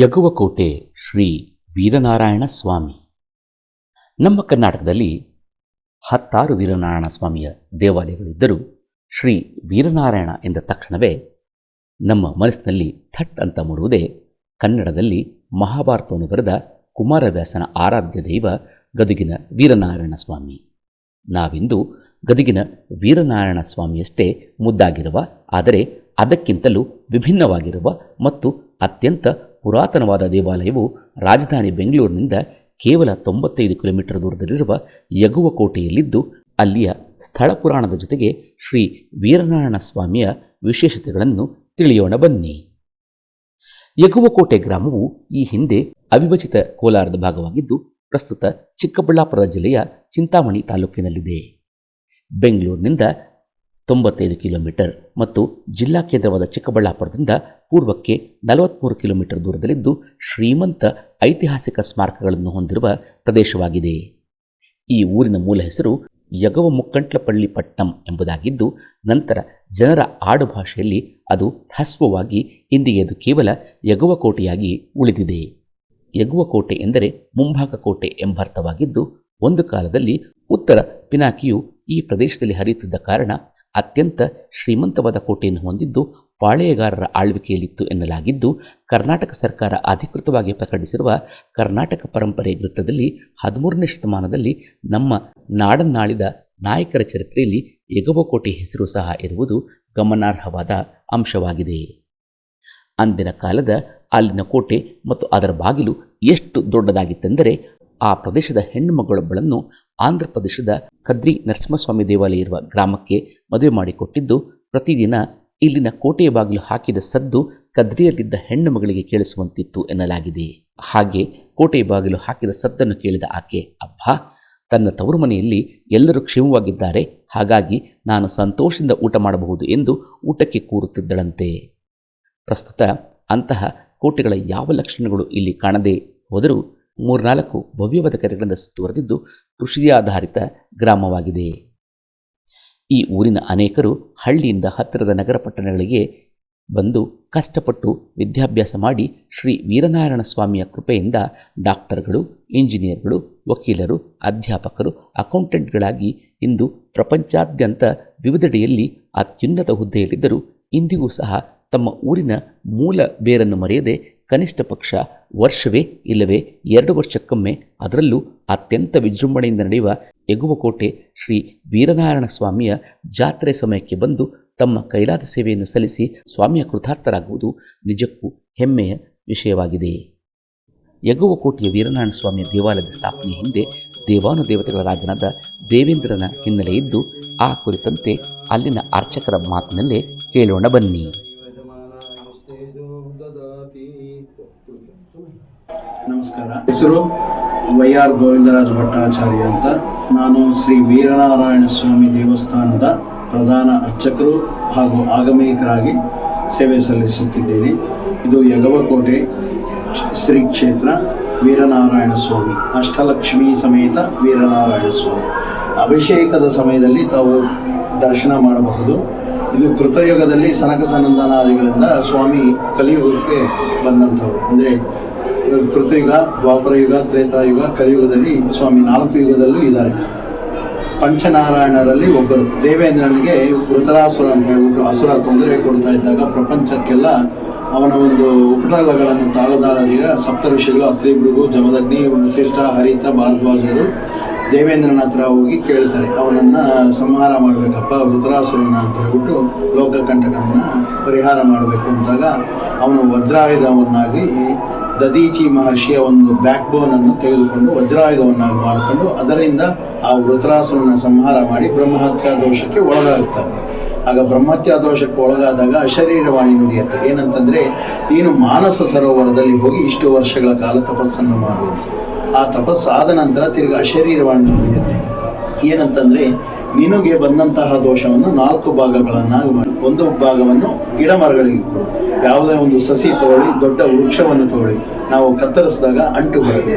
ಯಗುವಕೋಟೆ ಶ್ರೀ ವೀರನಾರಾಯಣ ಸ್ವಾಮಿ. ನಮ್ಮ ಕರ್ನಾಟಕದಲ್ಲಿ ಹತ್ತಾರು ವೀರನಾರಾಯಣ ಸ್ವಾಮಿಯ ದೇವಾಲಯಗಳಿದ್ದರೂ ಶ್ರೀ ವೀರನಾರಾಯಣ ಎಂದ ತಕ್ಷಣವೇ ನಮ್ಮ ಮನಸ್ಸಿನಲ್ಲಿ ಥಟ್ ಅಂತ ಮೂಡುವುದೇ ಕನ್ನಡದಲ್ಲಿ ಮಹಾಭಾರತವನ್ನು ಬರೆದ ಕುಮಾರವ್ಯಾಸನ ಆರಾಧ್ಯ ದೈವ ಗದುಗಿನ ವೀರನಾರಾಯಣ ಸ್ವಾಮಿ. ನಾವಿಂದು ಗದುಗಿನ ವೀರನಾರಾಯಣ ಸ್ವಾಮಿಯಷ್ಟೇ ಮುದ್ದಾಗಿರುವ, ಆದರೆ ಅದಕ್ಕಿಂತಲೂ ವಿಭಿನ್ನವಾಗಿರುವ ಮತ್ತು ಅತ್ಯಂತ ಪುರಾತನವಾದ ದೇವಾಲಯವು ರಾಜಧಾನಿ ಬೆಂಗಳೂರಿನಿಂದ ಕೇವಲ ತೊಂಬತ್ತೈದು ಕಿಲೋಮೀಟರ್ ದೂರದಲ್ಲಿರುವ ಯಗುವ ಕೋಟೆಯಲ್ಲಿದ್ದು ಅಲ್ಲಿಯ ಸ್ಥಳ ಪುರಾಣದ ಜೊತೆಗೆ ಶ್ರೀ ವೀರನಾರಾಯಣ ಸ್ವಾಮಿಯ ವಿಶೇಷತೆಗಳನ್ನು ತಿಳಿಯೋಣ ಬನ್ನಿ. ಯಗುವಕೋಟೆ ಗ್ರಾಮವು ಈ ಹಿಂದೆ ಅವಿಭಜಿತ ಕೋಲಾರದ ಭಾಗವಾಗಿದ್ದು, ಪ್ರಸ್ತುತ ಚಿಕ್ಕಬಳ್ಳಾಪುರ ಜಿಲ್ಲೆಯ ಚಿಂತಾಮಣಿ ತಾಲೂಕಿನಲ್ಲಿದೆ. ಬೆಂಗಳೂರಿನಿಂದ ತೊಂಬತ್ತೈದು ಕಿಲೋಮೀಟರ್ ಮತ್ತು ಜಿಲ್ಲಾ ಕೇಂದ್ರವಾದ ಚಿಕ್ಕಬಳ್ಳಾಪುರದಿಂದ ಪೂರ್ವಕ್ಕೆ ನಲವತ್ತ್ಮೂರು ಕಿಲೋಮೀಟರ್ ದೂರದಲ್ಲಿದ್ದು ಶ್ರೀಮಂತ ಐತಿಹಾಸಿಕ ಸ್ಮಾರಕಗಳನ್ನು ಹೊಂದಿರುವ ಪ್ರದೇಶವಾಗಿದೆ. ಈ ಊರಿನ ಮೂಲ ಹೆಸರು ಯಗವ ಮುಕ್ಕಂಟ್ಲಪಳ್ಳಿ ಪಟ್ಟಣಂ ಎಂಬುದಾಗಿದ್ದು, ನಂತರ ಜನರ ಆಡುಭಾಷೆಯಲ್ಲಿ ಅದು ಹ್ರಸ್ವವಾಗಿ ಇಂದಿಗೆ ಅದು ಕೇವಲ ಯಗುವಕೋಟೆಯಾಗಿ ಉಳಿದಿದೆ. ಯಗುವಕೋಟೆ ಎಂದರೆ ಮುಂಭಾಗ ಕೋಟೆ ಎಂಬರ್ಥವಾಗಿದ್ದು ಒಂದು ಕಾಲದಲ್ಲಿ ಉತ್ತರ ಪಿನಾಕಿಯು ಈ ಪ್ರದೇಶದಲ್ಲಿ ಹರಿಯುತ್ತಿದ್ದ ಕಾರಣ ಅತ್ಯಂತ ಶ್ರೀಮಂತವಾದ ಕೋಟೆಯನ್ನು ಹೊಂದಿದ್ದು ಪಾಳೆಯಗಾರರ ಆಳ್ವಿಕೆಯಲ್ಲಿತ್ತು ಎನ್ನಲಾಗಿದ್ದು, ಕರ್ನಾಟಕ ಸರ್ಕಾರ ಅಧಿಕೃತವಾಗಿ ಪ್ರಕಟಿಸಿರುವ ಕರ್ನಾಟಕ ಪರಂಪರೆ ವೃತ್ತದಲ್ಲಿ ಹದಿಮೂರನೇ ಶತಮಾನದಲ್ಲಿ ನಮ್ಮ ನಾಡನ್ನಾಳಿದ ನಾಯಕರ ಚರಿತ್ರೆಯಲ್ಲಿ ಯಗವಕೋಟೆ ಹೆಸರು ಸಹ ಇರುವುದು ಗಮನಾರ್ಹವಾದ ಅಂಶವಾಗಿದೆ. ಅಂದಿನ ಕಾಲದ ಅಲ್ಲಿನ ಕೋಟೆ ಮತ್ತು ಅದರ ಬಾಗಿಲು ಎಷ್ಟು ದೊಡ್ಡದಾಗಿತ್ತೆಂದರೆ, ಆ ಪ್ರದೇಶದ ಹೆಣ್ಣು ಮಗಳೊಬ್ಬಳನ್ನು ಆಂಧ್ರ ಪ್ರದೇಶದ ಕದ್ರಿ ನರಸಿಂಹಸ್ವಾಮಿ ದೇವಾಲಯ ಇರುವ ಗ್ರಾಮಕ್ಕೆ ಮದುವೆ ಮಾಡಿಕೊಟ್ಟಿದ್ದು, ಪ್ರತಿದಿನ ಇಲ್ಲಿನ ಕೋಟೆಯ ಬಾಗಿಲು ಹಾಕಿದ ಸದ್ದು ಕದ್ರಿಯಲ್ಲಿದ್ದ ಹೆಣ್ಣು ಮಗಳಿಗೆ ಕೇಳಿಸುವಂತಿತ್ತು ಎನ್ನಲಾಗಿದೆ. ಹಾಗೆ ಕೋಟೆಯ ಬಾಗಿಲು ಹಾಕಿದ ಸದ್ದನ್ನು ಕೇಳಿದ ಆಕೆ, ಅಬ್ಬಾ, ತನ್ನ ತವರು ಮನೆಯಲ್ಲಿ ಎಲ್ಲರೂ ಕ್ಷೇಮವಾಗಿದ್ದಾರೆ, ಹಾಗಾಗಿ ನಾನು ಸಂತೋಷದಿಂದ ಊಟ ಮಾಡಬಹುದು ಎಂದು ಊಟಕ್ಕೆ ಕೂರುತ್ತಿದ್ದಳಂತೆ. ಪ್ರಸ್ತುತ ಅಂತಹ ಕೋಟೆಗಳ ಯಾವ ಲಕ್ಷಣಗಳು ಇಲ್ಲಿ ಕಾಣದೆ ಹೋದರೂ ಮೂರ್ನಾಲ್ಕು ಭವ್ಯವಾದ ಕರೆಗಳಿಂದ ಸುತ್ತುವರೆದಿದ್ದು ಕೃಷಿಯಾಧಾರಿತ ಗ್ರಾಮವಾಗಿದೆ. ಈ ಊರಿನ ಅನೇಕರು ಹಳ್ಳಿಯಿಂದ ಹತ್ತಿರದ ನಗರ ಪಟ್ಟಣಗಳಿಗೆ ಬಂದು ಕಷ್ಟಪಟ್ಟು ವಿದ್ಯಾಭ್ಯಾಸ ಮಾಡಿ ಶ್ರೀ ವೀರನಾರಾಯಣ ಸ್ವಾಮಿಯ ಕೃಪೆಯಿಂದ ಡಾಕ್ಟರ್ಗಳು, ಇಂಜಿನಿಯರ್ಗಳು, ವಕೀಲರು, ಅಧ್ಯಾಪಕರು, ಅಕೌಂಟೆಂಟ್ಗಳಾಗಿ ಇಂದು ಪ್ರಪಂಚಾದ್ಯಂತ ವಿವಿಧೆಡೆಯಲ್ಲಿ ಅತ್ಯುನ್ನತ ಹುದ್ದೆಯಲ್ಲಿದ್ದರೂ ಇಂದಿಗೂ ಸಹ ತಮ್ಮ ಊರಿನ ಮೂಲ ಬೇರನ್ನು ಮರೆಯದೆ ಕನಿಷ್ಠ ಪಕ್ಷ ವರ್ಷವೇ ಇಲ್ಲವೇ ಎರಡು ವರ್ಷಕ್ಕೊಮ್ಮೆ ಅದರಲ್ಲೂ ಅತ್ಯಂತ ವಿಜೃಂಭಣೆಯಿಂದ ನಡೆಯುವ ಎಗುವಕೋಟೆ ಶ್ರೀ ವೀರನಾರಾಯಣ ಸ್ವಾಮಿಯ ಜಾತ್ರೆ ಸಮಯಕ್ಕೆ ಬಂದು ತಮ್ಮ ಕೈಲಾದ ಸೇವೆಯನ್ನು ಸಲ್ಲಿಸಿ ಸ್ವಾಮಿಯ ಕೃತಾರ್ಥರಾಗುವುದು ನಿಜಕ್ಕೂ ಹೆಮ್ಮೆಯ ವಿಷಯವಾಗಿದೆ. ಯಗುವಕೋಟೆಯ ವೀರನಾರಾಯಣ ಸ್ವಾಮಿಯ ದೇವಾಲಯದ ಸ್ಥಾಪನೆ ಹಿಂದೆ ದೇವಾನುದೇವತೆಗಳ ರಾಜನಾದ ದೇವೇಂದ್ರನ ಹಿನ್ನೆಲೆ ಇದ್ದು ಆ ಕುರಿತಂತೆ ಅಲ್ಲಿನ ಅರ್ಚಕರ ಮಾತಿನಲ್ಲೇ ಕೇಳೋಣ ಬನ್ನಿ. ನಮಸ್ಕಾರ. ಹೆಸರು ವೈ ಆರ್ ಗೋವಿಂದರಾಜ ಭಟ್ಟಾಚಾರ್ಯ ಅಂತ. ನಾನು ಶ್ರೀ ವೀರನಾರಾಯಣ ಸ್ವಾಮಿ ದೇವಸ್ಥಾನದ ಪ್ರಧಾನ ಅರ್ಚಕರು ಹಾಗೂ ಆಗಮಿಕರಾಗಿ ಸೇವೆ ಸಲ್ಲಿಸುತ್ತಿದ್ದೇನೆ. ಇದು ಯಗವಕೋಟೆ ಶ್ರೀ ಕ್ಷೇತ್ರ ವೀರನಾರಾಯಣ ಸ್ವಾಮಿ. ಅಷ್ಟಲಕ್ಷ್ಮಿ ಸಮೇತ ವೀರನಾರಾಯಣ ಸ್ವಾಮಿ. ಅಭಿಷೇಕದ ಸಮಯದಲ್ಲಿ ತಾವು ದರ್ಶನ ಮಾಡಬಹುದು. ಇದು ಕೃತಯುಗದಲ್ಲಿ ಸನಕ ಸನಂದನಾದಿಗಳಿಂದ ಸ್ವಾಮಿ ಕಲಿಯುಗಕ್ಕೆ ಬಂದಂಥವ್ರು. ಅಂದರೆ ಕೃತಯುಗ, ದ್ವಾಪರಯುಗ, ತ್ರೇತಾಯುಗ, ಕಲಿಯುಗದಲ್ಲಿ, ಸ್ವಾಮಿ ನಾಲ್ಕು ಯುಗದಲ್ಲೂ ಇದ್ದಾರೆ. ಪಂಚನಾರಾಯಣರಲ್ಲಿ ಒಬ್ಬರು. ದೇವೇಂದ್ರನಿಗೆ ವೃತರಾಸುರ ಅಂತ ಹೇಳ್ಬಿಟ್ಟು ಅಸುರ ತೊಂದರೆ ಕೊಡ್ತಾ ಇದ್ದಾಗ ಪ್ರಪಂಚಕ್ಕೆಲ್ಲ ಅವನ ಒಂದು ಉಪಟಲಗಳನ್ನು ತಾಳದಾಳರಿಗ ಸಪ್ತ ಋಷಿಗಳು ಅತ್ರಿಭೃಗು ಜಮದಗ್ನಿ, ವಸಿಷ್ಠ, ಹರಿತ, ಭಾರದ್ವಾಜರು ದೇವೇಂದ್ರನ ಹತ್ರ ಹೋಗಿ ಕೇಳ್ತಾರೆ. ಅವನನ್ನು ಸಂಹಾರ ಮಾಡಬೇಕಪ್ಪ, ವೃತರಾಸುರನ ಅಂತ ಹೇಳ್ಬಿಟ್ಟು ಲೋಕಕಂಟಕನ ಪರಿಹಾರ ಮಾಡಬೇಕು ಅಂದಾಗ ಅವನು ವಜ್ರಾಯುಧವನ್ನಾಗಿ ದದೀಚಿ ಮಹರ್ಷಿಯ ಒಂದು ಬ್ಯಾಕ್ ಅನ್ನು ತೆಗೆದುಕೊಂಡು ವಜ್ರಾಯುಧವನ್ನಾಗಿ ಮಾಡಿಕೊಂಡು ಅದರಿಂದ ಆ ವೃತ್ರಾಸುರನ ಸಂಹಾರ ಮಾಡಿ ಬ್ರಹ್ಮಹತ್ಯಾ ದೋಷಕ್ಕೆ ಒಳಗಾಗ್ತಾರೆ. ಆಗ ಬ್ರಹ್ಮತ್ಯಾ ದೋಷಕ್ಕೆ ಒಳಗಾದಾಗ ಅಶರೀರವಾಣಿ ನುಡಿಯುತ್ತೆ. ಏನಂತಂದರೆ ನೀನು ಮಾನಸ ಸರೋವರದಲ್ಲಿ ಹೋಗಿ ಇಷ್ಟು ವರ್ಷಗಳ ಕಾಲ ತಪಸ್ಸನ್ನು ಮಾಡು ಆ ತಪಸ್ಸಾದ ನಂತರ ತಿರ್ಗಿ ಅಶರೀರವಾಣಿ ನುಡಿಯುತ್ತೆ. ಏನಂತಂದರೆ ನಿನಗೆ ಬಂದಂತಹ ದೋಷವನ್ನು ನಾಲ್ಕು ಭಾಗಗಳನ್ನಾಗಿ ಮಾಡಿ. ಒಂದು ಭಾಗವನ್ನು ಗಿಡ ಮರಗಳಿಗೆ ಕೊಡು. ಯಾವುದೇ ಒಂದು ಸಸಿ ತಗೊಳ್ಳಿ, ದೊಡ್ಡ ವೃಕ್ಷವನ್ನು ತಗೊಳ್ಳಿ. ನಾವು ಕತ್ತರಿಸಿದಾಗ ಅಂಟು ಬರುತ್ತೆ.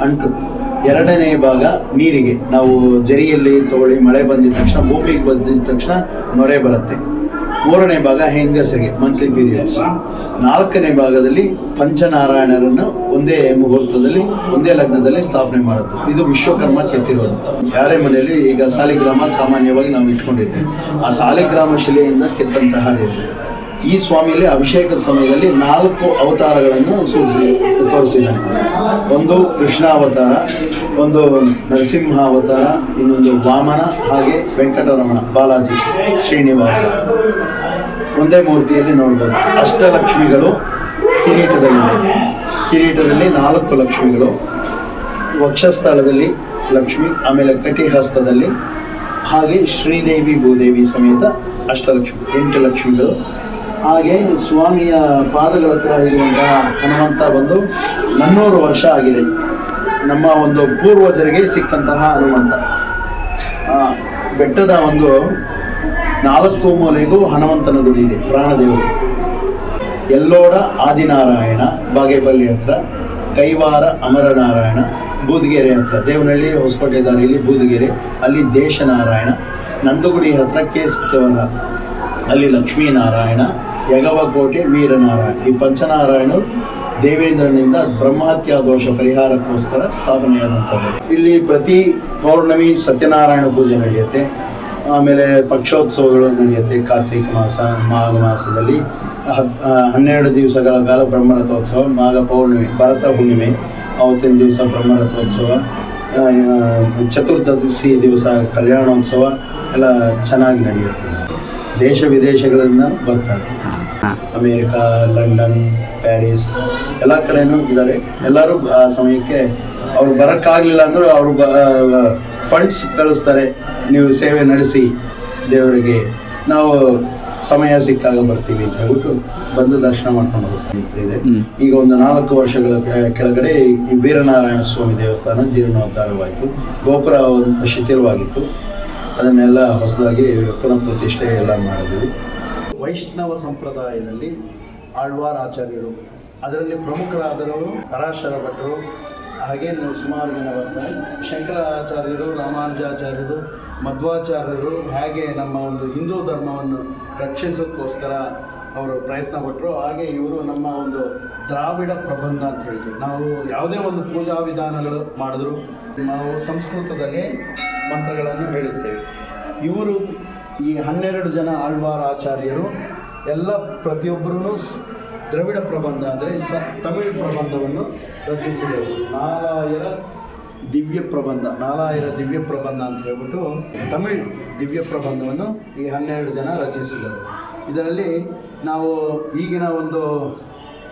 ಅಂಟು. ಎರಡನೇ ಭಾಗ ನೀರಿಗೆ. ನಾವು ಜರಿಯಲ್ಲಿ ತಗೊಳ್ಳಿ, ಮಳೆ ಬಂದಿದ ತಕ್ಷಣ, ಭೂಮಿಗೆ ಬಂದಿದ ತಕ್ಷಣ ನೊರೆ ಬರುತ್ತೆ. ಮೂರನೇ ಭಾಗ ಹೆಂಗಸರಿಗೆ ಮಂತ್ಲಿ ಪೀರಿಯಡ್ಸ್ ನಾಲ್ಕನೇ ಭಾಗದಲ್ಲಿ ಪಂಚನಾರಾಯಣರನ್ನು ಒಂದೇ ಮುಹೂರ್ತದಲ್ಲಿ, ಒಂದೇ ಲಗ್ನದಲ್ಲಿ ಸ್ಥಾಪನೆ ಮಾಡುತ್ತೆ. ಇದು ವಿಶ್ವಕರ್ಮ ಕೆತ್ತಿರೋದು. ಯಾರೇ ಮನೆಯಲ್ಲಿ ಈಗ ಸಾಲಿಗ್ರಾಮ ಸಾಮಾನ್ಯವಾಗಿ ನಾವು ಇಟ್ಕೊಂಡಿರ್ತೀವಿ. ಆ ಸಾಲಿಗ್ರಾಮ ಶಿಲೆಯಿಂದ ಕೆತ್ತಂತಹ ದೇವರು ಈ ಸ್ವಾಮಿಯಲ್ಲಿ ಅಭಿಷೇಕ ಸಮಯದಲ್ಲಿ ನಾಲ್ಕು ಅವತಾರಗಳನ್ನು ಸೂಚಿಸಿ, ತೋರಿಸಿದ್ದಾನೆ. ಒಂದು ಕೃಷ್ಣ ಅವತಾರ ಒಂದು ನರಸಿಂಹ ಅವತಾರ ಇನ್ನೊಂದು ವಾಮನ, ಹಾಗೆ ವೆಂಕಟರಮಣ, ಬಾಲಾಜಿ ಶ್ರೀನಿವಾಸ. ಒಂದೇ ಮೂರ್ತಿಯಲ್ಲಿ ನೋಡ್ಬೋದು. ಅಷ್ಟಲಕ್ಷ್ಮಿಗಳು ಕಿರೀಟದಲ್ಲಿ ಕಿರೀಟದಲ್ಲಿ ನಾಲ್ಕು ಲಕ್ಷ್ಮಿಗಳು. ವಕ್ಷಸ್ಥಳದಲ್ಲಿ ಲಕ್ಷ್ಮಿ, ಆಮೇಲೆ ಕಟಿಹಸ್ತದಲ್ಲಿ, ಹಾಗೆ ಶ್ರೀದೇವಿ ಭೂದೇವಿ ಸಮೇತ ಅಷ್ಟಲಕ್ಷ್ಮಿ, ಎಂಟು ಲಕ್ಷ್ಮಿಗಳು. ಹಾಗೆ ಸ್ವಾಮಿಯ ಪಾದಗಳ ಹತ್ರ ಇರುವಂತಹ ಹನುಮಂತ ಬಂದು ನನ್ನೂರು ವರ್ಷ ಆಗಿದೆ. ನಮ್ಮ ಒಂದು ಪೂರ್ವಜರಿಗೆ ಸಿಕ್ಕಂತಹ ಹನುಮಂತ. ಬೆಟ್ಟದ ಒಂದು ನಾಲ್ಕು ಮೂಲೆಗೂ ಹನುಮಂತನ ಗುಡಿ ಇದೆ, ಪ್ರಾಣದೇವರು. ಎಲ್ಲೋಡ ಆದಿನಾರಾಯಣ, ಬಾಗೇಪಲ್ಲಿ ಹತ್ರ, ಕೈವಾರ ಅಮರನಾರಾಯಣ, ಬೂದಿಗೆರೆ ಹತ್ರ, ದೇವನಹಳ್ಳಿ ಹೊಸಕೋಟೆ ದಾರಿಯಲ್ಲಿ ಬೂದಿಗೆರೆ, ಅಲ್ಲಿ ದೇಶನಾರಾಯಣ, ನಂದಗುಡಿ ಹತ್ರ ಕೇಸವರ ಅಲ್ಲಿ ಲಕ್ಷ್ಮೀನಾರಾಯಣ ಯಗವಕೋಟೆ ವೀರನಾರಾಯಣ. ಈ ಪಂಚನಾರಾಯಣರು ದೇವೇಂದ್ರನಿಂದ ಬ್ರಹ್ಮಹತ್ಯಾ ದೋಷ ಪರಿಹಾರಕ್ಕೋಸ್ಕರ ಸ್ಥಾಪನೆಯಾದಂಥದ್ದು. ಇಲ್ಲಿ ಪ್ರತಿ ಪೌರ್ಣಮಿ ಸತ್ಯನಾರಾಯಣ ಪೂಜೆ ನಡೆಯುತ್ತೆ. ಆಮೇಲೆ ಪಕ್ಷೋತ್ಸವಗಳು ನಡೆಯುತ್ತೆ. ಕಾರ್ತಿಕ ಮಾಸ, ಮಾಘ ಮಾಸದಲ್ಲಿ. ಹನ್ನೆರಡು ದಿವಸಗಳ ಕಾಲ ಬ್ರಹ್ಮರಥೋತ್ಸವ, ಮಾಘ ಪೌರ್ಣಿಮೆ, ಭರತ ಹುಣ್ಣಿಮೆ. ಅವತ್ತಿನ ದಿವಸ ಬ್ರಹ್ಮರಥೋತ್ಸವ ಚತುರ್ದಶಿ ದಿವಸ ಕಲ್ಯಾಣೋತ್ಸವ ಎಲ್ಲ ಚೆನ್ನಾಗಿ ನಡೆಯುತ್ತದೆ ದೇಶ ವಿದೇಶಗಳಿಂದ ಬರ್ತಾರೆ. ಅಮೇರಿಕಾ ಲಂಡನ್ ಪ್ಯಾರಿಸ್ ಎಲ್ಲ ಕಡೆನೂ ಇದ್ದಾರೆ ಎಲ್ಲರೂ ಆ ಸಮಯಕ್ಕೆ ಅವ್ರು ಬರೋಕ್ಕಾಗಲಿಲ್ಲ ಅಂದ್ರೆ ಅವರು ಫಂಡ್ಸ್ ಕಳಿಸ್ತಾರೆ. ನೀವು ಸೇವೆ ನಡೆಸಿ ದೇವರಿಗೆ. ನಾವು ಸಮಯ ಸಿಕ್ಕಾಗ ಬರ್ತೀವಿ ಅಂತ ಹೇಳ್ಬಿಟ್ಟು ಬಂದು ದರ್ಶನ ಮಾಡ್ಕೊಂಡು ಹೋಗ್ತಾ ಇದೆ ಈಗ ಒಂದು ನಾಲ್ಕು ವರ್ಷಗಳ ಕೆಳಗಡೆ ಈ ವೀರನಾರಾಯಣ ಸ್ವಾಮಿ ದೇವಸ್ಥಾನ ಜೀರ್ಣೋದ್ಧಾರವಾಯಿತು. ಗೋಪುರ ಒಂದು ಶಿಥಿಲವಾಗಿತ್ತು. ಅದನ್ನೆಲ್ಲ ಹೊಸದಾಗಿ ಪುನಃ ಪ್ರತಿಷ್ಠೆ ಎಲ್ಲ ಮಾಡಿದ್ವಿ ವೈಷ್ಣವ ಸಂಪ್ರದಾಯದಲ್ಲಿ ಆಳ್ವಾರ್ ಆಚಾರ್ಯರು, ಅದರಲ್ಲಿ ಪ್ರಮುಖರಾದವರು ಪರಾಶರ ಭಟ್ರು, ಹಾಗೆ ನೀವು ಸುಮಾರು ಜನ ಬರ್ತಾರೆ. ಶಂಕರಾಚಾರ್ಯರು, ರಾಮಾನುಜಾಚಾರ್ಯರು, ಮಧ್ವಾಚಾರ್ಯರು, ಹೇಗೆ ನಮ್ಮ ಒಂದು ಹಿಂದೂ ಧರ್ಮವನ್ನು ರಕ್ಷಿಸೋಕ್ಕೋಸ್ಕರ ಅವರು ಪ್ರಯತ್ನ ಪಟ್ಟರು ಹಾಗೆ ಇವರು ನಮ್ಮ ಒಂದು ದ್ರಾವಿಡ ಪ್ರಬಂಧ ಅಂತ ಹೇಳ್ತೀವಿ. ನಾವು ಯಾವುದೇ ಒಂದು ಪೂಜಾ ವಿಧಾನಗಳು ಮಾಡಿದ್ರು, ನಾವು ಸಂಸ್ಕೃತದಲ್ಲಿ ಮಂತ್ರಗಳನ್ನು ಹೇಳುತ್ತೇವೆ. ಇವರು ಈ ಹನ್ನೆರಡು ಜನ ಆಳ್ವಾರ ಆಚಾರ್ಯರು, ಎಲ್ಲ ಪ್ರತಿಯೊಬ್ಬರೂ ದ್ರವಿಡ ಪ್ರಬಂಧ ಅಂದರೆ ಸ ತಮಿಳು ಪ್ರಬಂಧವನ್ನು ರಚಿಸಿದರು ನಾಲಾಯರ ದಿವ್ಯ ಪ್ರಬಂಧ, ನಾಲಾಯರ ದಿವ್ಯ ಪ್ರಬಂಧ ಅಂತ ಹೇಳ್ಬಿಟ್ಟು ತಮಿಳ್ ದಿವ್ಯ ಪ್ರಬಂಧವನ್ನು ಈ ಹನ್ನೆರಡು ಜನ ರಚಿಸಿದರು. ಇದರಲ್ಲಿ ನಾವು ಈಗಿನ ಒಂದು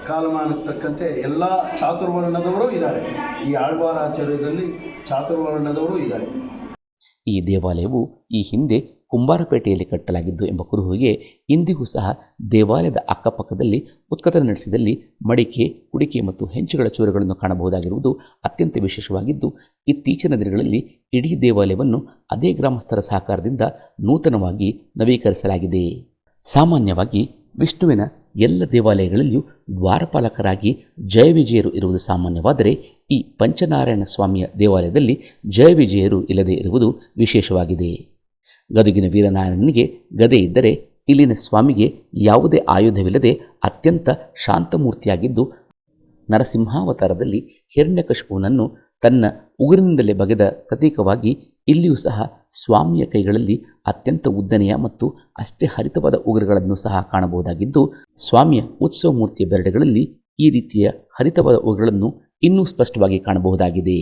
ಕಾಲಮಾನಕ್ಕೆ ತಕ್ಕಂತೆ ಎಲ್ಲ ಚಾತುರ್ವರ್ಣದವರು ಇದ್ದಾರೆ. ಈ ಆಳ್ವಾರ ಆಚಾರ್ಯದಲ್ಲಿ ಚಾತುರ್ವರ್ಣದವರು ಇದ್ದಾರೆ. ಈ ದೇವಾಲಯವು ಈ ಹಿಂದೆ ಕುಂಬಾರಪೇಟೆಯಲ್ಲಿ ಕಟ್ಟಲಾಗಿದ್ದು ಎಂಬ ಕುರುಹುಗೆ ಇಂದಿಗೂ ಸಹ ದೇವಾಲಯದ ಅಕ್ಕಪಕ್ಕದಲ್ಲಿ ಉತ್ಕಥನ ನಡೆಸಿದಲ್ಲಿ ಮಡಿಕೆ, ಕುಡಿಕೆ ಮತ್ತು ಹೆಂಚುಗಳ ಚೂರುಗಳನ್ನು ಕಾಣಬಹುದಾಗಿರುವುದು ಅತ್ಯಂತ ವಿಶೇಷವಾಗಿದ್ದು, ಇತ್ತೀಚಿನ ದಿನಗಳಲ್ಲಿ ಇಡೀ ದೇವಾಲಯವನ್ನು ಅದೇ ಗ್ರಾಮಸ್ಥರ ಸಹಕಾರದಿಂದ ನೂತನವಾಗಿ ನವೀಕರಿಸಲಾಗಿದೆ. ಸಾಮಾನ್ಯವಾಗಿ ವಿಷ್ಣುವಿನ ಎಲ್ಲ ದೇವಾಲಯಗಳಲ್ಲಿಯೂ ದ್ವಾರಪಾಲಕರಾಗಿ ಜಯವಿಜಯರು ಇರುವುದು ಸಾಮಾನ್ಯವಾದರೆ ಈ ಪಂಚನಾರಾಯಣ ಸ್ವಾಮಿಯ ದೇವಾಲಯದಲ್ಲಿ ಜಯವಿಜಯರು ಇಲ್ಲದೆ ಇರುವುದು ವಿಶೇಷವಾಗಿದೆ. ಗದುಗಿನ ವೀರನಾರಾಯಣನಿಗೆ ಗದೆ ಇದ್ದರೆ ಇಲ್ಲಿನ ಸ್ವಾಮಿಗೆ ಯಾವುದೇ ಆಯುಧವಿಲ್ಲದೆ ಅತ್ಯಂತ ಶಾಂತಮೂರ್ತಿಯಾಗಿದ್ದು ನರಸಿಂಹಾವತಾರದಲ್ಲಿ ಹಿರಣ್ಯಕಶಿಪುವನನ್ನು ತನ್ನ ಉಗುರಿನಿಂದಲೇ ಬಗೆದ ಪ್ರತೀಕವಾಗಿ ಇಲ್ಲಿಯೂ ಸಹ ಸ್ವಾಮಿಯ ಕೈಗಳಲ್ಲಿ ಅತ್ಯಂತ ಉದ್ದನೆಯ ಮತ್ತು ಅಷ್ಟೇ ಹರಿತವಾದ ಉಗ್ರಗಳನ್ನು ಸಹ ಕಾಣಬಹುದಾಗಿದ್ದು, ಸ್ವಾಮಿಯ ಉತ್ಸವ ಮೂರ್ತಿಯ ಬೆರಡೆಗಳಲ್ಲಿ ಈ ರೀತಿಯ ಹರಿತವಾದ ಉಗ್ರಗಳನ್ನು ಇನ್ನೂ ಸ್ಪಷ್ಟವಾಗಿ ಕಾಣಬಹುದಾಗಿದೆ.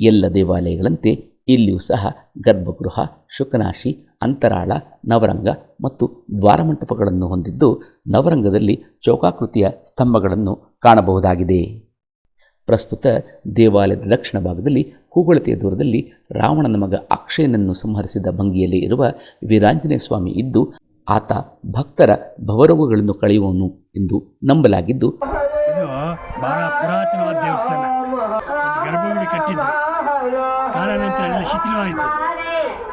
ಎಲ್ಲ ದೇವಾಲಯಗಳಂತೆ ಇಲ್ಲಿಯೂ ಸಹ ಗರ್ಭಗೃಹ, ಶುಕನಾಶಿ, ಅಂತರಾಳ, ನವರಂಗ ಮತ್ತು ದ್ವಾರಮಂಟಪಗಳನ್ನು ಹೊಂದಿದ್ದು, ನವರಂಗದಲ್ಲಿ ಚೌಕಾಕೃತಿಯ ಸ್ತಂಭಗಳನ್ನು ಕಾಣಬಹುದಾಗಿದೆ. ಪ್ರಸ್ತುತ ದೇವಾಲಯದ ದಕ್ಷಿಣ ಭಾಗದಲ್ಲಿ ಹೂಗೊಳತೆಯ ದೂರದಲ್ಲಿ ರಾವಣನ ಮಗ ಅಕ್ಷಯನನ್ನು ಸಂಹರಿಸಿದ ಭಂಗಿಯಲ್ಲಿ ಇರುವ ವೀರಾಂಜನೇಯ ಸ್ವಾಮಿ ಇದ್ದು, ಆತ ಭಕ್ತರ ಭವರೋಗಗಳನ್ನು ಕಳೆಯುವನು ಎಂದು ನಂಬಲಾಗಿದ್ದು, ಇದು ಬಹಳ ಪುರಾತನವಾದ ದೇವಸ್ಥಾನ. ಗರ್ಭಗುಡಿ ಕಟ್ಟಿದ್ದು ಕಾಲಾನಂತರ ಎಲ್ಲ ಶಿಥಿಲವಾಯಿತು.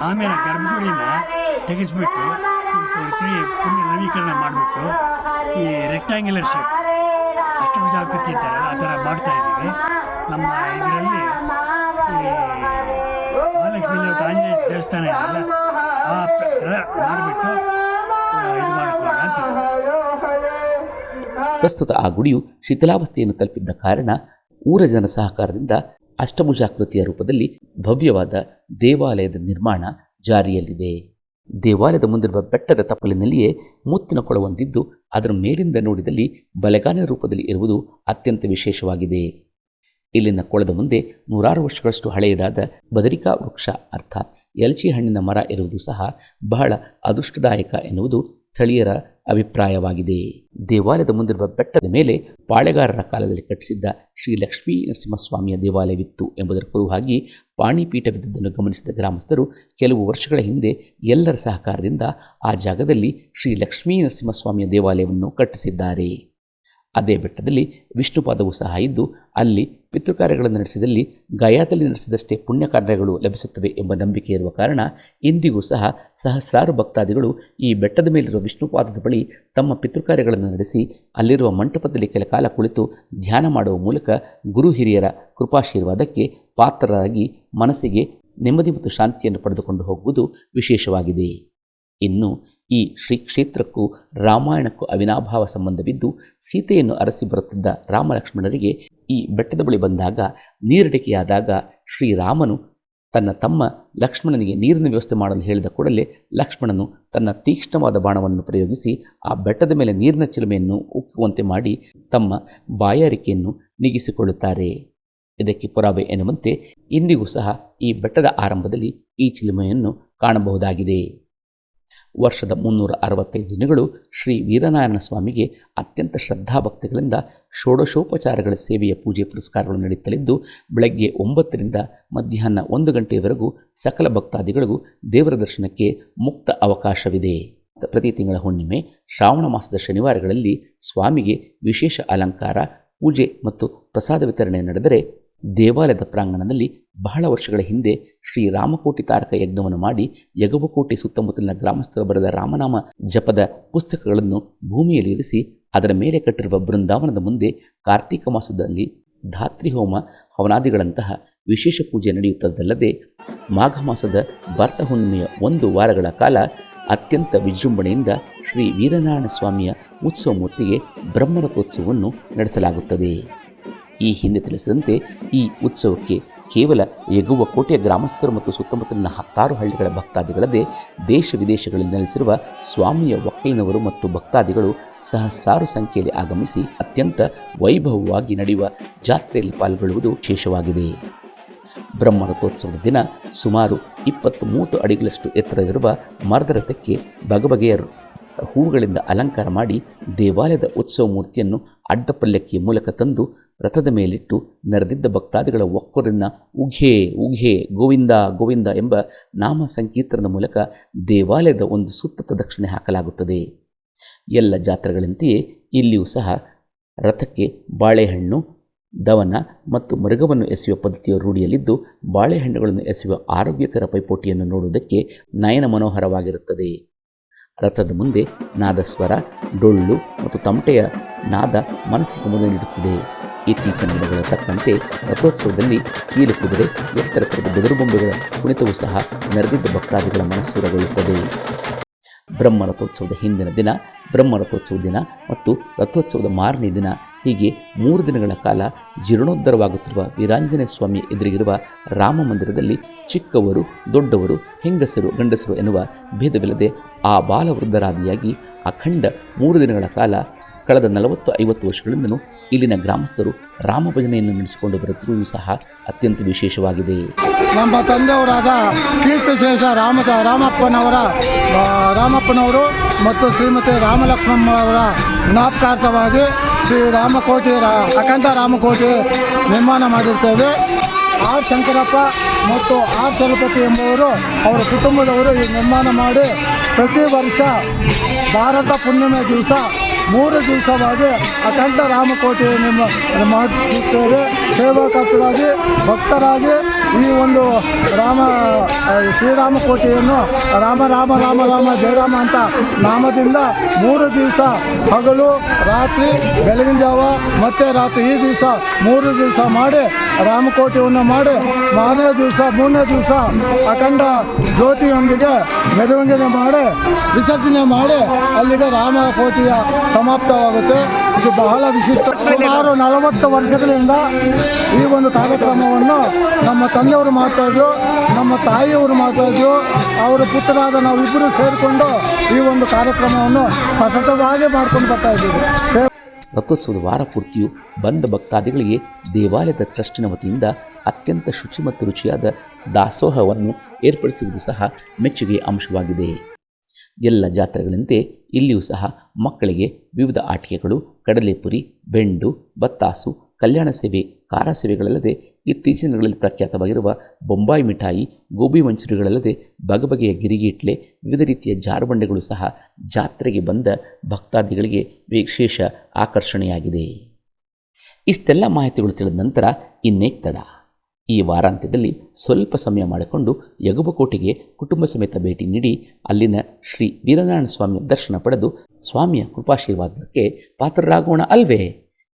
ಆಮೇಲೆ ಗರ್ಭಗುಡಿನ ತೆಗೆಸ್ಬಿಟ್ಟು ನವೀಕರಣ ಮಾಡಿಬಿಟ್ಟು ಈ ರೆಕ್ಟ್ಯಾಂಗ್ಯುಲರ್ ಶೇಪ್ ಅಷ್ಟಭುಜಾಕೃತಿ ಇದ್ದಾರಲ್ಲ, ಆ ಥರ ಮಾಡ್ತಾ ಇದ್ದೀವಿ. ನಮ್ಮ ಇದರಲ್ಲಿ ಆಂಜನೇಯ ದೇವಸ್ಥಾನ ಇದೆಯಲ್ಲ ಆ ಮಾಡಿಬಿಟ್ಟು ಇದು ಪ್ರಸ್ತುತ ಆ ಗುಡಿಯು ಶಿಥಿಲಾವಸ್ಥೆಯನ್ನು ತಲುಪಿದ್ದ ಕಾರಣ ಊರ ಜನ ಸಹಕಾರದಿಂದ ಅಷ್ಟಭುಜಾಕೃತಿಯ ರೂಪದಲ್ಲಿ ಭವ್ಯವಾದ ದೇವಾಲಯದ ನಿರ್ಮಾಣ ಜಾರಿಯಲ್ಲಿದೆ. ದೇವಾಲಯದ ಮುಂದಿರುವ ಬೆಟ್ಟದ ತಪ್ಪಲಿನಲ್ಲಿಯೇ ಮುತ್ತಿನ ಕೊಳವೊಂದಿದ್ದು ಅದರ ಮೇಲಿಂದ ನೋಡಿದಲ್ಲಿ ಬಲೆಗಾನ ರೂಪದಲ್ಲಿ ಇರುವುದು ಅತ್ಯಂತ ವಿಶೇಷವಾಗಿದೆ. ಇಲ್ಲಿನ ಕೊಳದ ಮುಂದೆ ನೂರಾರು ವರ್ಷಗಳಷ್ಟು ಹಳೆಯದಾದ ಬದರಿಕಾ ವೃಕ್ಷ ಅರ್ಥಾತ್ ಎಲ್ಚಿ ಹಣ್ಣಿನ ಮರ ಇರುವುದು ಸಹ ಬಹಳ ಅದೃಷ್ಟದಾಯಕ ಎನ್ನುವುದು ಸ್ಥಳೀಯರ ಅಭಿಪ್ರಾಯವಾಗಿದೆ. ದೇವಾಲಯದ ಮುಂದಿರುವ ಬೆಟ್ಟದ ಮೇಲೆ ಪಾಳೆಗಾರರ ಕಾಲದಲ್ಲಿ ಕಟ್ಟಿಸಿದ್ದ ಶ್ರೀ ಲಕ್ಷ್ಮೀ ನರಸಿಂಹಸ್ವಾಮಿಯ ದೇವಾಲಯವಿತ್ತು ಎಂಬುದರ ಕುರುವಾಗಿ ಪಾಣಿಪೀಠವಿದ್ದುದನ್ನು ಗಮನಿಸಿದ ಗ್ರಾಮಸ್ಥರು ಕೆಲವು ವರ್ಷಗಳ ಹಿಂದೆ ಎಲ್ಲರ ಸಹಕಾರದಿಂದ ಆ ಜಾಗದಲ್ಲಿ ಶ್ರೀ ಲಕ್ಷ್ಮೀ ನರಸಿಂಹಸ್ವಾಮಿಯ ದೇವಾಲಯವನ್ನು ಕಟ್ಟಿಸಿದ್ದಾರೆ. ಅದೇ ಬೆಟ್ಟದಲ್ಲಿ ವಿಷ್ಣುಪಾದವು ಸಹ ಇದ್ದು, ಅಲ್ಲಿ ಪಿತೃಕಾರ್ಯಗಳನ್ನು ನಡೆಸಿದಲ್ಲಿ ಗಯಾದಲ್ಲಿ ನಡೆಸಿದಷ್ಟೇ ಪುಣ್ಯ ಕಾರ್ಯಗಳು ಲಭಿಸುತ್ತವೆ ಎಂಬ ನಂಬಿಕೆ ಇರುವ ಕಾರಣ ಇಂದಿಗೂ ಸಹ ಸಹಸ್ರಾರು ಭಕ್ತಾದಿಗಳು ಈ ಬೆಟ್ಟದ ಮೇಲಿರುವ ವಿಷ್ಣುಪಾದದ ಬಳಿ ತಮ್ಮ ಪಿತೃಕಾರ್ಯಗಳನ್ನು ನಡೆಸಿ, ಅಲ್ಲಿರುವ ಮಂಟಪದಲ್ಲಿ ಕೆಲ ಕಾಲ ಕುಳಿತು ಧ್ಯಾನ ಮಾಡುವ ಮೂಲಕ ಗುರು ಹಿರಿಯರ ಕೃಪಾಶೀರ್ವಾದಕ್ಕೆ ಪಾತ್ರರಾಗಿ ಮನಸ್ಸಿಗೆ ನೆಮ್ಮದಿ ಮತ್ತು ಶಾಂತಿಯನ್ನು ಪಡೆದುಕೊಂಡು ಹೋಗುವುದು ವಿಶೇಷವಾಗಿದೆ. ಇನ್ನು ಈ ಶ್ರೀ ಕ್ಷೇತ್ರಕ್ಕೂ ರಾಮಾಯಣಕ್ಕೂ ಅವಿನಾಭಾವ ಸಂಬಂಧವಿದ್ದು ಸೀತೆಯನ್ನು ಅರಸಿ ಬರುತ್ತಿದ್ದ ರಾಮಲಕ್ಷ್ಮಣರಿಗೆ ಈ ಬೆಟ್ಟದ ಬಳಿ ಬಂದಾಗ ನೀರಡಿಕೆಯಾದಾಗ ಶ್ರೀರಾಮನು ತನ್ನ ತಮ್ಮ ಲಕ್ಷ್ಮಣನಿಗೆ ನೀರಿನ ವ್ಯವಸ್ಥೆ ಮಾಡಲು ಹೇಳಿದ ಕೂಡಲೇ ಲಕ್ಷ್ಮಣನು ತನ್ನ ತೀಕ್ಷ್ಣವಾದ ಬಾಣವನ್ನು ಪ್ರಯೋಗಿಸಿ ಆ ಬೆಟ್ಟದ ಮೇಲೆ ನೀರಿನ ಚಿಲುಮೆಯನ್ನು ಉಕ್ಕುವಂತೆ ಮಾಡಿ ತಮ್ಮ ಬಾಯಾರಿಕೆಯನ್ನು ನೀಗಿಸಿಕೊಳ್ಳುತ್ತಾರೆ. ಇದಕ್ಕೆ ಪುರಾವೆ ಎನ್ನುವಂತೆ ಇಂದಿಗೂ ಸಹ ಈ ಬೆಟ್ಟದ ಆರಂಭದಲ್ಲಿ ಈ ಚಿಲುಮೆಯನ್ನು ಕಾಣಬಹುದಾಗಿದೆ. ವರ್ಷದ ಮುನ್ನೂರ ಅರವತ್ತೈದು ದಿನಗಳು ಶ್ರೀ ವೀರನಾರಾಯಣ ಸ್ವಾಮಿಗೆ ಅತ್ಯಂತ ಶ್ರದ್ಧಾಭಕ್ತಿಗಳಿಂದ ಷೋಡಶೋಪಚಾರಗಳ ಸೇವೆಯ ಪೂಜೆ ಪುರಸ್ಕಾರಗಳು ನಡೆಯುತ್ತಲಿದ್ದು, ಬೆಳಗ್ಗೆ ಒಂಬತ್ತರಿಂದ ಮಧ್ಯಾಹ್ನ ಒಂದು ಗಂಟೆಯವರೆಗೂ ಸಕಲ ಭಕ್ತಾದಿಗಳಿಗೂ ದೇವರ ದರ್ಶನಕ್ಕೆ ಮುಕ್ತ ಅವಕಾಶವಿದೆ. ಪ್ರತಿ ತಿಂಗಳ ಹುಣ್ಣಿಮೆ, ಶ್ರಾವಣ ಮಾಸದ ಶನಿವಾರಗಳಲ್ಲಿ ಸ್ವಾಮಿಗೆ ವಿಶೇಷ ಅಲಂಕಾರ, ಪೂಜೆ ಮತ್ತು ಪ್ರಸಾದ ವಿತರಣೆ ನಡೆದರೆ ದೇವಾಲಯದ ಪ್ರಾಂಗಣದಲ್ಲಿ ಬಹಳ ವರ್ಷಗಳ ಹಿಂದೆ ಶ್ರೀ ರಾಮಕೋಟಿ ತಾರಕ ಯಜ್ಞವನ್ನು ಮಾಡಿ ಯಗವಕೋಟೆ ಸುತ್ತಮುತ್ತಲಿನ ಗ್ರಾಮಸ್ಥರು ಬರೆದ ರಾಮನಾಮ ಜಪದ ಪುಸ್ತಕಗಳನ್ನು ಭೂಮಿಯಲ್ಲಿ ಇರಿಸಿ ಅದರ ಮೇಲೆ ಕಟ್ಟಿರುವ ಬೃಂದಾವನದ ಮುಂದೆ ಕಾರ್ತೀಕ ಮಾಸದಲ್ಲಿ ಧಾತ್ರಿ ಹೋಮ, ಹವನಾದಿಗಳಂತಹ ವಿಶೇಷ ಪೂಜೆ ನಡೆಯುತ್ತದಲ್ಲದೆ ಮಾಘ ಮಾಸದ ಭರ್ತ ಹುಣ್ಣಿಮೆಯ ಒಂದು ವಾರಗಳ ಕಾಲ ಅತ್ಯಂತ ವಿಜೃಂಭಣೆಯಿಂದ ಶ್ರೀ ವೀರನಾರಾಯಣ ಸ್ವಾಮಿಯ ಉತ್ಸವ ಮೂರ್ತಿಗೆ ಬ್ರಹ್ಮರಥೋತ್ಸವವನ್ನು ನಡೆಸಲಾಗುತ್ತದೆ. ಈ ಹಿಂದೆ ತಿಳಿಸಿದಂತೆ ಈ ಉತ್ಸವಕ್ಕೆ ಕೇವಲ ಎಗುವ ಕೋಟೆಯ ಗ್ರಾಮಸ್ಥರು ಮತ್ತು ಸುತ್ತಮುತ್ತಲಿನ ಹತ್ತಾರು ಹಳ್ಳಿಗಳ ಭಕ್ತಾದಿಗಳದೇ ದೇಶ ವಿದೇಶಗಳಲ್ಲಿ ನೆಲೆಸಿರುವ ಸ್ವಾಮಿಯ ಒಕ್ಕಲಿನವರು ಮತ್ತು ಭಕ್ತಾದಿಗಳು ಸಹಸ್ರಾರು ಸಂಖ್ಯೆಯಲ್ಲಿ ಆಗಮಿಸಿ ಅತ್ಯಂತ ವೈಭವವಾಗಿ ನಡೆಯುವ ಜಾತ್ರೆಯಲ್ಲಿ ಪಾಲ್ಗೊಳ್ಳುವುದು ವಿಶೇಷವಾಗಿದೆ. ಬ್ರಹ್ಮರಥೋತ್ಸವದ ದಿನ ಸುಮಾರು ಇಪ್ಪತ್ತು ಮೂವತ್ತು ಅಡಿಗಳಷ್ಟು ಎತ್ತರವಿರುವ ಮರದ ರಥಕ್ಕೆ ಹೂವುಗಳಿಂದ ಅಲಂಕಾರ ಮಾಡಿ ದೇವಾಲಯದ ಉತ್ಸವ ಮೂರ್ತಿಯನ್ನು ಅಡ್ಡಪಲ್ಲಕ್ಕಿಯ ಮೂಲಕ ತಂದು ರಥದ ಮೇಲಿಟ್ಟು ನೆರೆದಿದ್ದ ಭಕ್ತಾದಿಗಳ ಒಕ್ಕೊರನ್ನ ಉಘೆ ಉಘೆ ಗೋವಿಂದ ಗೋವಿಂದ ಎಂಬ ನಾಮ ಸಂಕೀರ್ತನದ ಮೂಲಕ ದೇವಾಲಯದ ಒಂದು ಸುತ್ತ ಪ್ರದಕ್ಷಿಣೆ ಹಾಕಲಾಗುತ್ತದೆ. ಎಲ್ಲ ಜಾತ್ರೆಗಳಂತೆಯೇ ಇಲ್ಲಿಯೂ ಸಹ ರಥಕ್ಕೆ ಬಾಳೆಹಣ್ಣು, ದವನ ಮತ್ತು ಮೃಗವನ್ನು ಎಸೆಯುವ ಪದ್ಧತಿಯ ರೂಢಿಯಲ್ಲಿದ್ದು, ಬಾಳೆಹಣ್ಣುಗಳನ್ನು ಎಸೆಯುವ ಆರೋಗ್ಯಕರ ಪೈಪೋಟಿಯನ್ನು ನೋಡುವುದಕ್ಕೆ ನಯನ ಮನೋಹರವಾಗಿರುತ್ತದೆ. ರಥದ ಮುಂದೆ ನಾದಸ್ವರ, ಡೊಳ್ಳು ಮತ್ತು ತಮಟೆಯ ನಾದ ಮನಸ್ಸಿಗೆ ಮುದ ನೀಡುತ್ತದೆ ಇತ್ತೀಚಿನ ದಿನಗಳ ತಕ್ಕಂತೆ ರಥೋತ್ಸವದಲ್ಲಿ ಕೀಲು ಕುದುರೆ, ಎತ್ತರ ಬೆದರು ಬೊಂಬೆಗಳ ಕುಣಿತವೂ ಸಹ ನೆರೆದಿದ್ದ ಭಕ್ತಾದಿಗಳ ಮನಸ್ಸೂರಗೊಳ್ಳುತ್ತದೆ ಬ್ರಹ್ಮ ರಥೋತ್ಸವದ ಹಿಂದಿನ ದಿನ, ಬ್ರಹ್ಮ ರಥೋತ್ಸವ ದಿನ ಮತ್ತು ರಥೋತ್ಸವದ ಮಾರನೇ ದಿನ ಹೀಗೆ ಮೂರು ದಿನಗಳ ಕಾಲ ಜೀರ್ಣೋದ್ಧರವಾಗುತ್ತಿರುವ ವೀರಾಂಜನೇಯ ಸ್ವಾಮಿ ಎದುರಿಗಿರುವ ರಾಮ ಮಂದಿರದಲ್ಲಿ ಚಿಕ್ಕವರು, ದೊಡ್ಡವರು, ಹೆಂಗಸರು, ಗಂಡಸರು ಎನ್ನುವ ಭೇದವಿಲ್ಲದೆ ಆ ಬಾಲವೃದ್ಧರಾದಿಯಾಗಿ ಅಖಂಡ ಮೂರು ದಿನಗಳ ಕಾಲ ಕಳೆದ ನಲವತ್ತು ಐವತ್ತು ವರ್ಷಗಳಿಂದಲೂ ಇಲ್ಲಿನ ಗ್ರಾಮಸ್ಥರು ರಾಮ ಭಜನೆಯನ್ನು ನಡೆಸಿಕೊಂಡು ಬರುತ್ತಿರುವುದು ಸಹ ಅತ್ಯಂತ ವಿಶೇಷವಾಗಿದೆ. ನಮ್ಮ ತಂದೆಯವರಾದ ಕೀರ್ತಿಶೇಷ ರಾಮ, ರಾಮಪ್ಪನವರ ರಾಮಪ್ಪನವರು ಮತ್ತು ಶ್ರೀಮತಿ ರಾಮಲಕ್ಷ್ಮಮ್ಮ ಅವರ ಜ್ಞಾಪಕಾರ್ಥವಾಗಿ ಶ್ರೀ ರಾಮಕೋಟೆ ಅಖಂಡ ರಾಮಕೋಟೆ ನಿರ್ಮಾಣ ಮಾಡಿರ್ತೇವೆ. ಆರ್ ಶಂಕರಪ್ಪ ಮತ್ತು ಆರ್ ಚಲಪತಿ ಎಂಬುವರು ಅವರ ಕುಟುಂಬದವರು ಈ ನಿರ್ಮಾಣ ಮಾಡಿ ಪ್ರತಿ ವರ್ಷ ಭಾರತ ಪೂರ್ಣಿಮೆ ದಿವಸ ಮೂರು ದಿವಸವಾಗಿ ಅಖಂಡ ರಾಮಕೋಟೆಯನ್ನು ನಿರ್ಮ ಮಾಡಿಸುತ್ತೇವೆ ಸೇವಾಕರ್ತರಾಗಿ ಭಕ್ತರಾಗಿ ಈ ಒಂದು ರಾಮ ಶ್ರೀರಾಮ ಕೋಟೆಯನ್ನು ರಾಮ ರಾಮ ರಾಮ ರಾಮ ಜಯರಾಮ ಅಂತ ನಾಮದಿಂದ ಮೂರು ದಿವಸ ಹಗಲು, ರಾತ್ರಿ, ಬೆಳಗಿನ ಜಾವ ಮತ್ತು ರಾತ್ರಿ ಈ ದಿವಸ ಮೂರು ದಿವಸ ಮಾಡಿ ರಾಮಕೋಟೆಯನ್ನು ಮಾಡಿ ಮಾರನೇ ದಿವಸ, ಮೂರನೇ ದಿವಸ ಅಖಂಡ ಜ್ಯೋತಿಯೊಂದಿಗೆ ಮೆರವಣಿಗೆ ಮಾಡಿ ವಿಸರ್ಜನೆ ಮಾಡಿ ಅಲ್ಲಿಗೆ ರಾಮಕೋಟೆಯ ಸಮಾಪ್ತವಾಗುತ್ತೆ. ಇದು ಬಹಳ ವಿಶಿಷ್ಟ. ಸುಮಾರು ನಲವತ್ತು ವರ್ಷಗಳಿಂದ ಈ ಒಂದು ಕಾರ್ಯಕ್ರಮವನ್ನು ನಮ್ಮ ತಂದೆಯವರು ಮಾಡ್ತಾ ಇದ್ರು ನಮ್ಮ ತಾಯಿಯವರು ಮಾಡ್ತಾ ಇದ್ರು ಅವರ ಪುತ್ರರಾದ ನಾವಿಬ್ಬರು ಸೇರಿಕೊಂಡು ಈ ಒಂದು ಕಾರ್ಯಕ್ರಮವನ್ನು ಸತತವಾಗಿ ಮಾಡ್ಕೊಂಡು ಬರ್ತಾ ಇದ್ದೀವಿ. ರಥೋತ್ಸವದ ವಾರ ಪೂರ್ತಿಯು ಬಂದ ಭಕ್ತಾದಿಗಳಿಗೆ ದೇವಾಲಯದ ಟ್ರಸ್ಟಿನ ವತಿಯಿಂದ ಅತ್ಯಂತ ಶುಚಿ ಮತ್ತು ರುಚಿಯಾದ ದಾಸೋಹವನ್ನು ಏರ್ಪಡಿಸುವುದು ಸಹ ಮೆಚ್ಚುಗೆ ಅಂಶವಾಗಿದೆ. ಎಲ್ಲ ಜಾತ್ರೆಗಳಂತೆ ಇಲ್ಲಿಯೂ ಸಹ ಮಕ್ಕಳಿಗೆ ವಿವಿಧ ಆಟಿಕೆಗಳು, ಕಡಲೆಪುರಿ, ಬೆಂಡು, ಬತ್ತಾಸು ಕಲ್ಯಾಣ ಸೇವೆ ಖಾರ ಸೇವೆಗಳಲ್ಲದೆ ಇತ್ತೀಚಿನ ದಿನಗಳಲ್ಲಿ ಪ್ರಖ್ಯಾತವಾಗಿರುವ ಬೊಂಬಾಯಿ ಮಿಠಾಯಿ, ಗೋಬಿ ಮಂಚೂರಿಗಳಲ್ಲದೆ ಬಗೆಬಗೆಯ ಗಿರಿಗಿಟ್ಲೆ, ವಿವಿಧ ರೀತಿಯ ಜಾರುಬಂಡೆಗಳು ಸಹ ಜಾತ್ರೆಗೆ ಬಂದ ಭಕ್ತಾದಿಗಳಿಗೆ ವಿಶೇಷ ಆಕರ್ಷಣೆಯಾಗಿದೆ. ಇಷ್ಟೆಲ್ಲ ಮಾಹಿತಿಗಳು ತಿಳಿದ ನಂತರ ಇನ್ನೇಕ್ ತಡ. ಈ ವಾರಾಂತ್ಯದಲ್ಲಿ ಸ್ವಲ್ಪ ಸಮಯ ಮಾಡಿಕೊಂಡು ಯಗುಬಕೋಟೆಗೆ ಕುಟುಂಬ ಸಮೇತ ಭೇಟಿ ನೀಡಿ ಅಲ್ಲಿನ ಶ್ರೀ ವೀರನಾರಾಯಣ ಸ್ವಾಮಿಯ ದರ್ಶನ ಪಡೆದು ಸ್ವಾಮಿಯ ಕೃಪಾಶೀರ್ವಾದಕ್ಕೆ ಪಾತ್ರರಾಗೋಣ ಅಲ್ವೇ?